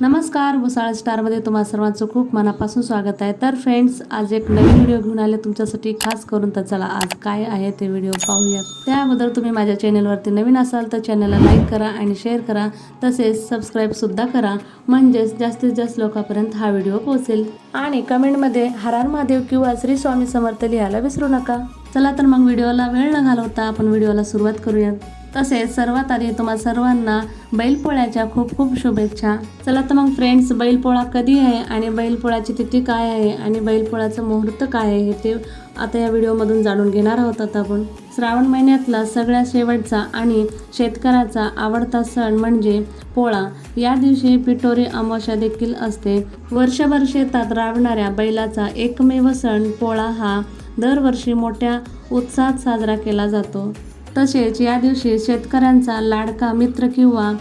नमस्कार भुसाळ स्टारमध्ये तुम्हा सर्वांचं खूप मनापासून स्वागत आहे. तर फ्रेंड्स आज एक नवीन व्हिडिओ घेऊन आले. तुमच्यासाठी खास करून तर चला आज काय आहे ते व्हिडिओ पाहूयात. त्याबद्दल तुम्ही माझ्या चॅनलवरती नवीन असाल तर चॅनलला लाईक करा आणि शेअर करा. तसेच सबस्क्राईबसुद्धा करा. म्हणजेच जास्तीत जास्त लोकांपर्यंत हा व्हिडिओ पोहोचेल. आणि कमेंटमध्ये हरार महादेव किंवा श्री स्वामी समर्थ लिहायला विसरू नका. चला तर मग व्हिडिओला वेळ न घालवता आपण व्हिडिओला सुरुवात करूयात. तसेच सर्वात आधी तुम्हा सर्वांना बैलपोळ्याच्या खूप खूप शुभेच्छा. चला तर मग फ्रेंड्स बैलपोळा कधी आहे आणि बैलपोळ्याची तिथी काय आहे आणि बैलपोळ्याचं मुहूर्त काय आहे हे ते आता या व्हिडिओमधून जाणून घेणार आहोत आता आपण. श्रावण महिन्यातला सगळ्यात शेवटचा आणि शेतकऱ्याचा आवडता सण म्हणजे पोळा. या दिवशी पिठोरी अमावस्या देखील असते. वर्षभर शेतात राबणाऱ्या बैलाचा एकमेव सण पोळा हा. दरवर्षी मोठ्या उत्साहात साजरा केला जातो. तसेच या दिवशी शेतकऱ्यांचा लाडका मित्र किंवा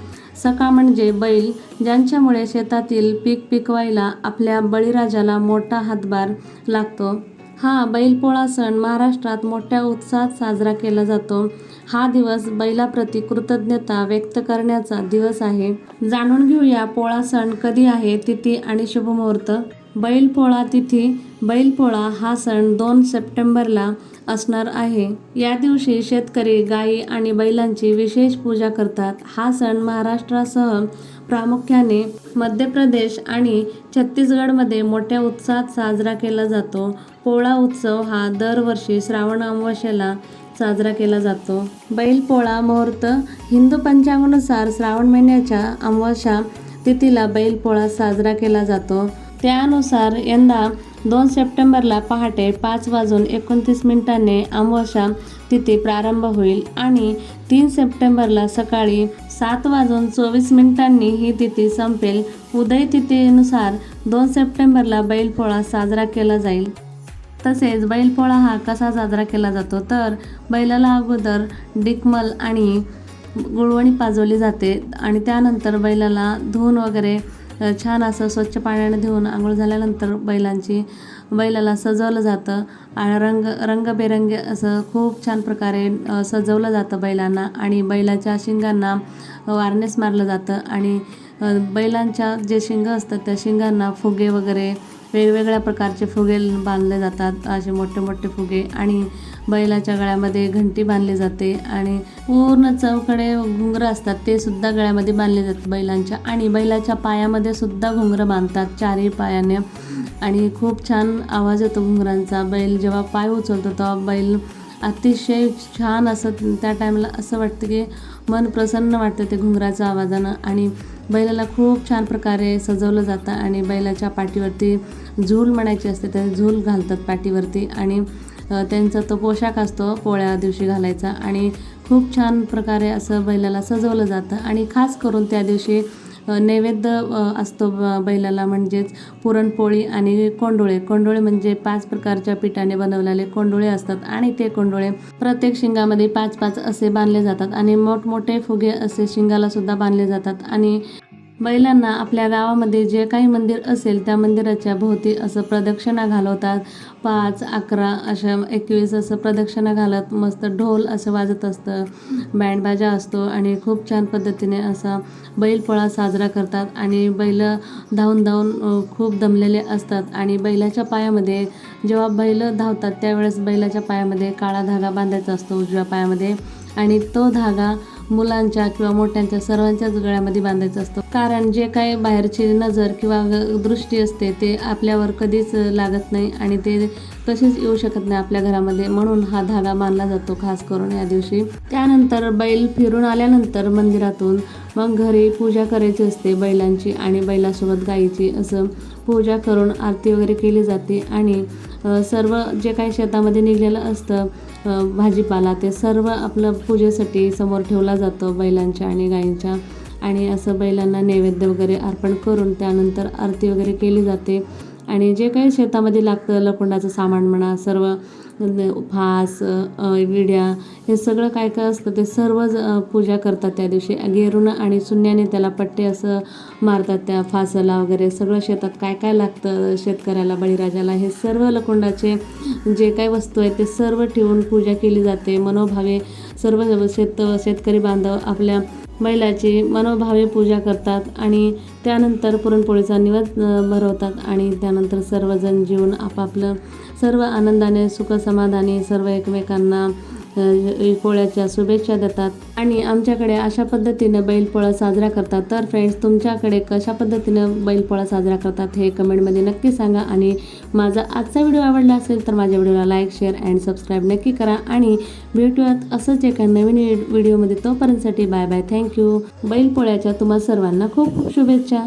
सका म्हणजे बैल ज्यांच्यामुळे शेतातील पीक पिकवायला आपल्या बळीराजाला मोठा हातभार लागतो. हा बैलपोळा सण महाराष्ट्रात मोठ्या उत्साहात साजरा केला जातो. हा दिवस बैलाप्रती कृतज्ञता व्यक्त करण्याचा दिवस आहे. जाणून घेऊया पोळा सण कधी आहे तिथी आणि शुभमुहूर्त. बैलपोळा तिथी बैलपोळा हा सण दोन सप्टेंबरला असणार आहे. या दिवशी शेतकरी गायी आणि बैलांची विशेष पूजा करतात. हा सण महाराष्ट्रासह प्रामुख्याने मध्य प्रदेश आणि छत्तीसगडमध्ये मोठ्या उत्साहात साजरा केला जातो. पोळा उत्सव हा दरवर्षी श्रावण अमावस्येला साजरा केला जातो. बैलपोळा मुहूर्त हिंदू पंचांगानुसार श्रावण महिन्याच्या अमावस्या तिथीला बैलपोळा साजरा केला जातो. त्यानुसार यंदा दोन सप्टेंबरला पहाटे पाच वाजून एकोणतीस मिनिटांनी अमावस्या तिथी प्रारंभ होईल आणि तीन सप्टेंबरला सकाळी सात वाजून चोवीस मिनिटांनी ही तिथी संपेल. उदय तिथीनुसार दोन सप्टेंबरला बैलपोळा साजरा केला जाईल. तसेच बैलपोळा हा कसा साजरा केला जातो? तर बैलाला अगोदर डिकमल आणि गुळवणी पाजवली जाते आणि त्यानंतर बैलाला धुवून वगैरे छान असं स्वच्छ पाण्याने धुवून आंघोळ झाल्यानंतर बैलांची बैलाला सजवलं जातं आणि रंग रंगबेरंगी असं खूप छान प्रकारे सजवलं जातं बैलांना आणि बैलाच्या शिंगांना वारनेस मारलं जातं आणि बैलांच्या जे शिंग असतात त्या शिंगांना फुगे वगैरे वेगवेगळ्या प्रकारचे फुगे बांधले जातात असे मोठे मोठे फुगे. आणि बैलाच्या गळ्यामध्ये घंटी बांधली जाते आणि पूर्ण चौकडे घुंगरं असतात ते सुद्धा गळ्यामध्ये बांधले जातात बैलांच्या. आणि बैलाच्या पायामध्ये सुद्धा घुंगरं बांधतात चारही पायाने. आणि खूप छान आवाज येतो घुंगरांचा. बैल जेव्हा पाय उचलतो तेव्हा बैल अतिशय छान असं त्या टाईमला असं वाटतं की मन प्रसन्न वाटतं ते घुंगराच्या आवाजानं. आणि बैलाला खूप छान प्रकारे सजवलं जातं आणि बैलाच्या पाठीवरती झूल म्हणायची असते त्या झूल घालतात पाठीवरती आणि त्यांचा तो पोशाख असतो पोळ्या दिवशी घालायचा आणि खूप छान प्रकारे असं बैलाला सजवलं जातं आणि खास करून त्या दिवशी नैवेद्य असतो ब- बैलाला म्हणजेच पुरणपोळी आणि कोंडोळे. कोंडोळे म्हणजे पाच प्रकारच्या पिठाने बनवलेले कोंडोळे असतात आणि ते कोंडोळे प्रत्येक शिंगामध्ये पाच पाच असे बांधले जातात आणि मोठमोठे फुगे असे शिंगाला सुद्धा बांधले जातात आणि बैलांना आपल्या गावामध्ये जे काही मंदिर असेल त्या मंदिराच्या भोवती असं प्रदक्षिणा घालवतात. पाच अकरा अशा एकवीस असं प्रदक्षिणा घालत मस्त ढोल असं वाजत असतं. बँडबाजा असतो आणि खूप छान पद्धतीने असा बैलपोळा साजरा करतात आणि बैल धावून धावून खूप दमलेले असतात आणि बैलाच्या पायामध्ये जेव्हा बैल धावतात त्यावेळेस बैलाच्या पायामध्ये काळा धागा बांधायचा असतो उजव्या पायामध्ये आणि तो धागा मुलांच्या किंवा मोठ्यांच्या सर्वांच्याच गळ्यामध्ये बांधायचा असतो. कारण जे काही बाहेरची नजर किंवा दृष्टी असते ते आपल्यावर कधीच लागत नाही आणि ते कशीच येऊ शकत नाही आपल्या घरामध्ये. म्हणून हा धागा बांधला जातो खास करून या दिवशी. त्यानंतर बैल फिरून आल्यानंतर मंदिरातून मग घरी पूजा करायची असते बैलांची आणि बैलासोबत गाईची. असं पूजा करून आरती वगैरे केली जाते आणि सर्व जे काही शेतामध्ये निघलेलं असतं भाजीपाला ते सर्व आपलं पूजेसाठी समोर ठेवला जातो बैलांच्या आणि गायींच्या आणि असं बैलांना नैवेद्य वगैरे अर्पण करून त्यानंतर आरती वगैरे केली जाते. आणि जे काही शेतामध्ये लागतं लकुंडाचं सामान म्हणा सर्व फास विड्या हे सगळं काय काय असतं ते सर्व ज- पूजा करतात त्या दिवशी. गेरून आणि सुन्याने त्याला पट्टे असं मारतात त्या फासाला वगैरे. सगळं शेतात काय काय लागतं शेतकऱ्याला बळीराजाला हे सर्व लकुंडाचे जे काही वस्तू आहेत ते सर्व ठेवून पूजा केली जाते. मनोभावे सर्व शेत शेतकरी बांधव आपल्या बैलाची मनोभावे पूजा करतात आणि त्यानंतर पुरणपोळीचा निवद भरवतात आणि त्यानंतर सर्वजण जेवून आपापलं सर्व आनंदाने सुखसमाधानी सर्व एकमेकांना पोळ्याच्या शुभेच्छा देतात. आणि आमच्याकडे अशा पद्धतीनं बैलपोळा साजरा करतात. तर फ्रेंड्स तुमच्याकडे कशा पद्धतीनं बैलपोळा साजरा करतात हे कमेंटमध्ये नक्की सांगा. आणि माझा आजचा व्हिडिओ आवडला असेल तर माझ्या व्हिडिओला लाईक शेअर अँड सबस्क्राईब नक्की करा. आणि भेटूयात असंच एका नवीन व्हिडिओमध्ये. तोपर्यंतसाठी बाय बाय थँक्यू बैलपोळ्याच्या तुम्हा सर्वांना खूप खूप शुभेच्छा.